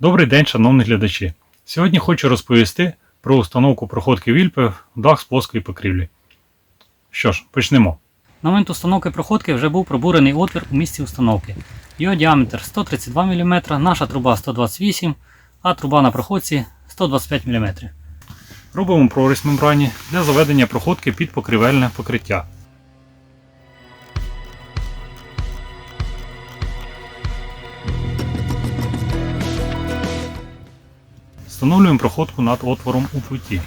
Добрий день, шановні глядачі. Сьогодні хочу розповісти про установку проходки вільпи в дах з плоскої покрівлі. Що ж, почнемо. На момент установки проходки вже був пробурений отвір у місці установки. Його діаметр 132 мм, наша труба 128 а труба на проходці 125 мм. Робимо прорізь мембрані для заведення проходки під покрівельне покриття. Встановлюємо проходку над отвором у плиті.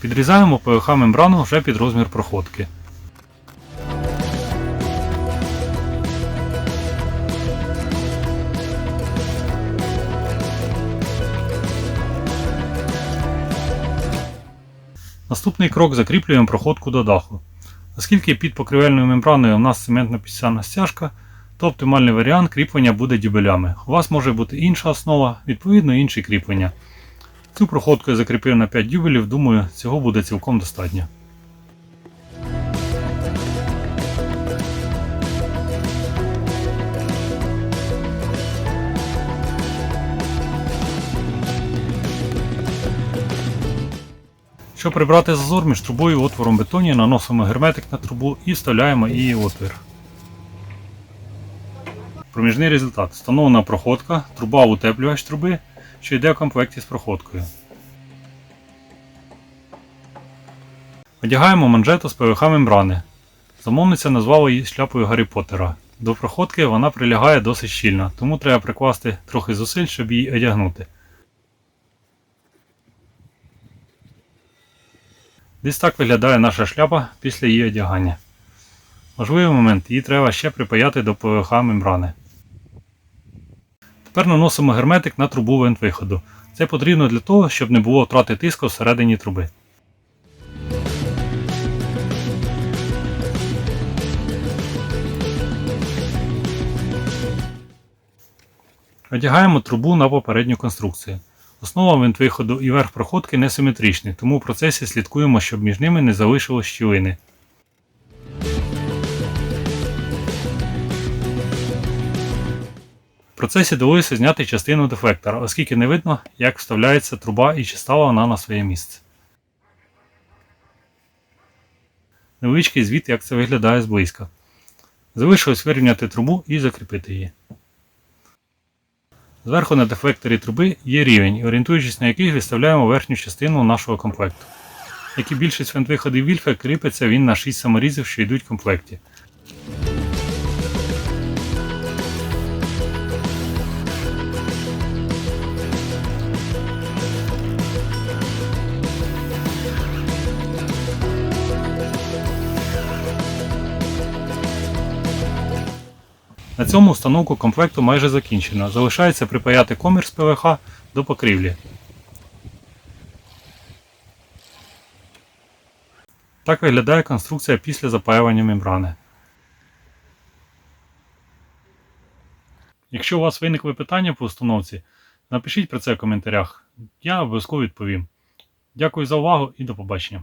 Підрізаємо ПВХ мембрану вже під розмір проходки. Наступний крок закріплюємо проходку до даху. Оскільки під покривельною мембраною у нас цементно-пісцяна стяжка, то оптимальний варіант кріплення буде дюбелями. У вас може бути інша основа, відповідно інші кріплення. Цю проходку я закріпив на 5 дюбелів, думаю, цього буде цілком достатньо. Щоб прибрати зазор між трубою і отвором бетоні, наносимо герметик на трубу і вставляємо її отвір. Проміжний результат. Встановлена проходка, труба утеплювач труби, що йде в комплекті з проходкою. Одягаємо манжету з ПВХ мембрани. Замовниця назвала її шляпою Гаррі Поттера. До проходки вона прилягає досить щільно, тому треба прикласти трохи зусиль, щоб її одягнути. Десь так виглядає наша шляпа після її одягання. Важливий момент, її треба ще припаяти до ПВХ мембрани. Тепер наносимо герметик на трубу вентвиходу. Це потрібно для того, щоб не було втрати тиску всередині труби. Одягаємо трубу на попередню конструкцію. Основа вентвиходу і верх проходки несиметричні, тому в процесі слідкуємо, щоб між ними не залишилось щілини. В процесі довелося зняти частину дефлектора, оскільки не видно, як вставляється труба і чи стала вона на своє місце. Невеличкий звіт, як це виглядає зблизька. Залишилось вирівняти трубу і закріпити її. Зверху на дефлекторі труби є рівень, орієнтуючись на який виставляємо верхню частину нашого комплекту. Як і більшість вентвиходів вільфа, кріпиться він на 6 саморізів, що йдуть в комплекті. На цьому установку комплекту майже закінчено. Залишається припаяти комір з ПВХ до покрівлі. Так виглядає конструкція після запаювання мембрани. Якщо у вас виникли питання по установці, напишіть про це в коментарях. Я обов'язково відповім. Дякую за увагу і до побачення.